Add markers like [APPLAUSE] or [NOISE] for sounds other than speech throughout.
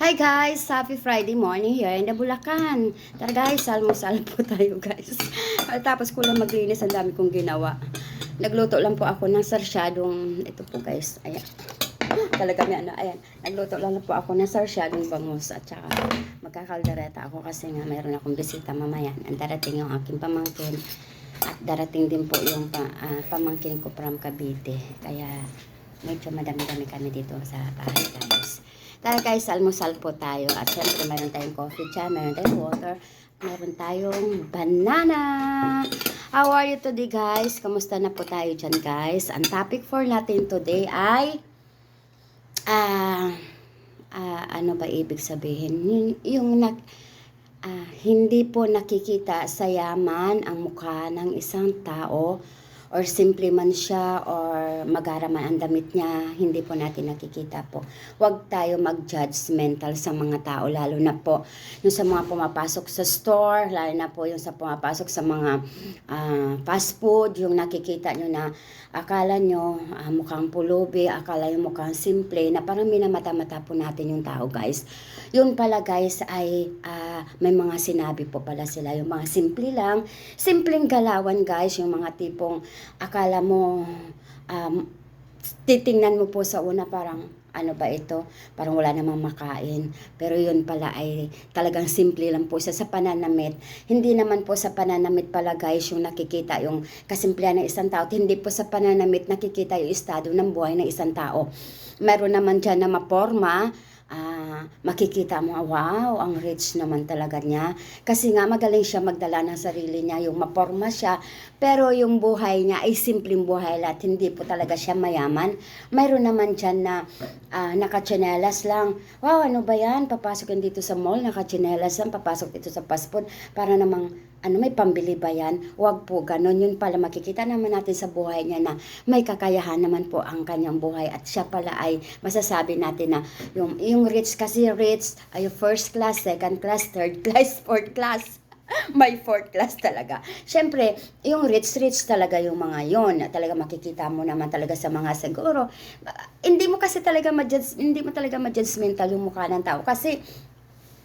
Hi guys! Happy Friday morning here in the Bulacan. Tara guys, almusal po [LAUGHS] tayo guys. Tapos ko lang maglinis, ang dami kong ginawa. Nagluto lang po ako ng sarsyadong, ito po guys, ayan. Talaga may ano, ayan. Nagluto lang po ako ng sarsyadong bangus at saka magkakaldereta ako kasi nga mayroon akong bisita mamaya. Ang darating yung aking pamangkin at darating din po yung pa, ah, pamangkin ko from Cavite. Kaya medyo madami-dami kami dito sa bahay guys. Tara guys, almusal po tayo. At syempre, meron tayong coffee dyan, meron tayong water, meron tayong banana. How are you today guys? Kamusta na po tayo dyan guys? Ang topic for natin today ay ah ah, ano ba ibig sabihin? Yung, yung nag, ah, hindi po nakikita sa yaman ang mukha ng isang tao or simple man siya or magara man ang damit niya, hindi po natin nakikita po. Huwag tayo mag-judgmental sa mga tao, lalo na po yung sa mga pumapasok sa store, lalo na po yung sa pumapasok sa mga ah, fast food, yung nakikita nyo na akala nyo ah, mukhang pulubi, akala nyo mukhang simple, na parang minamata-mata po natin yung tao guys. Yun pala guys ay ah, may mga sinabi po pala sila, yung mga simple lang, simpleng galawan guys, yung mga tipong akala mo um, titingnan mo po sa una parang ano ba ito? Parang wala namang makain. Pero yun pala ay talagang simple lang po isa sa pananamit. Hindi naman po sa pananamit pala guys yung nakikita yung kasimplihan ng isang tao. At Hindi po sa pananamit nakikita yung estado ng buhay ng isang tao. Meron naman dyan na maporma, ah, makikita mo, wow, ang rich naman talaga niya. Kasi nga magaling siya magdala ng sarili niya, yung maporma siya, pero yung buhay niya ay simpleng buhay lahat, hindi po talaga siya mayaman. Mayroon naman dyan na ah, nakatsinelas lang. Wow, ano ba yan? Papasok yan dito sa mall, nakatsinelas lang, papasok dito sa food, para namang, ano, may pambili ba yan? Huwag po ganon. Yun pala, makikita naman natin sa buhay niya na may kakayahan naman po ang kanyang buhay at siya pala ay masasabi natin na yung, yung rich kasi rich ay first class, second class, third class, [LAUGHS] fourth class. May fourth class talaga. Siyempre, yung rich, rich talaga yung mga yon. Talaga makikita mo naman talaga sa mga siguro. Hindi mo kasi talaga ma-judge, hindi mo talaga ma-judgmental yung mukha ng tao. Kasi,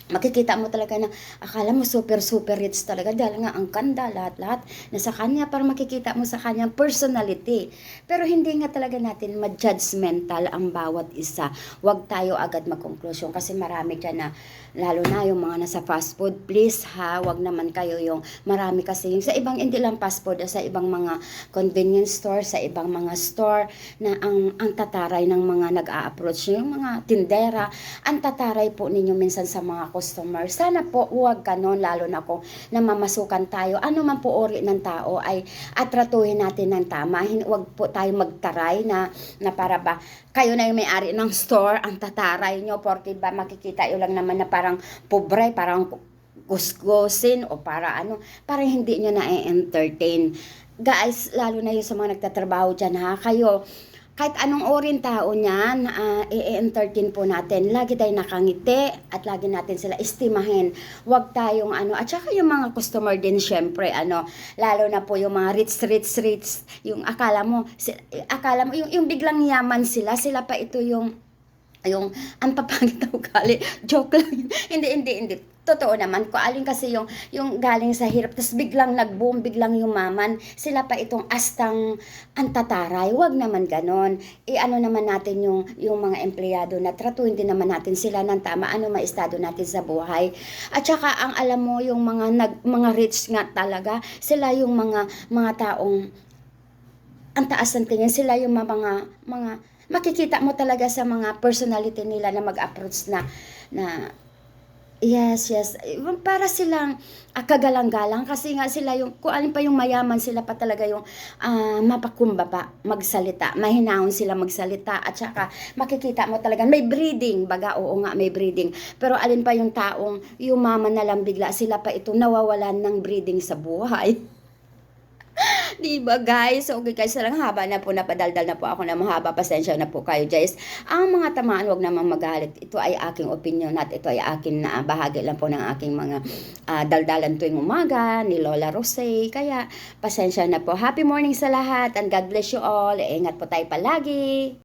makikita mo talaga na akala mo super super rich talaga dahil nga ang kanda lahat-lahat. Nasa kanya para makikita mo sa kanyang personality. Pero hindi nga talaga natin ma-judgmental ang bawat isa. Wag tayo agad magkonklusyon kasi marami dyan na lalo na yung mga nasa fast food. Please ha wag naman kayo yung marami kasi yung sa ibang hindi lang fast food sa ibang mga convenience store sa ibang mga store na ang ang tataray ng mga nag-a-approach. Yung mga tindera ang tataray po ninyo minsan sa mga customer. Sana po huwag ganon, lalo na kung namamasukan tayo. Ano man po ori ng tao ay atratuhin natin ng tama. Huwag po tayo magtaray na, na para ba kayo na yung may-ari ng store, ang tataray nyo, porque ba makikita yun lang naman na parang pobre, parang gusgusin o para ano, para hindi nyo na-entertain. Guys, lalo na yung sa mga nagtatrabaho dyan ha, kayo, kahit anong orin tao niyan, ah, i-entertain po natin. Lagi tayong nakangiti at lagi natin sila estimahin. Huwag tayong ano, at saka yung mga customer din syempre, ano, lalo na po yung mga rich, rich, rich, yung akala mo, si, akala mo, yung, yung biglang yaman sila, sila pa ito yung yung ang papangit na ugali. [LAUGHS] Joke lang hindi, hindi, hindi. Totoo naman. Kung alin kasi yung, yung galing sa hirap, tapos biglang nag-boom, biglang yumaman, sila pa itong astang antataray. Huwag naman ganon. E ano naman natin yung, yung mga empleyado na tratuhin din naman natin sila ng tama. Ano maestado natin sa buhay. At saka, ang alam mo, yung mga, nag, mga rich nga talaga, sila yung mga, mga taong ang taas ng tingin sila yung mga mga, makikita mo talaga sa mga personality nila na mag-approach na na yes yes. Para silang ah, kagalang-galang. Kasi nga sila yung kung alin pa yung mayaman sila pa talaga yung ah, mapakumbaba magsalita. Mahinahon sila magsalita. At saka makikita mo talaga may breeding. Baga oo nga may breeding. Pero alin pa yung taong yumaman na lang bigla sila pa ito nawawalan ng breeding sa buhay [LAUGHS] Diba guys? Okay guys, lang haba na po, napadaldal na po ako na mahaba. Pasensya na po kayo guys. Ang mga tamaan, wag naman magalit. Ito ay aking opinion at ito ay akin na bahagi lang po ng aking mga ah, daldalan tuwing umaga ni Lola Rose. Kaya pasensya na po. Happy morning sa lahat and God bless you all. Ingat po tayo palagi.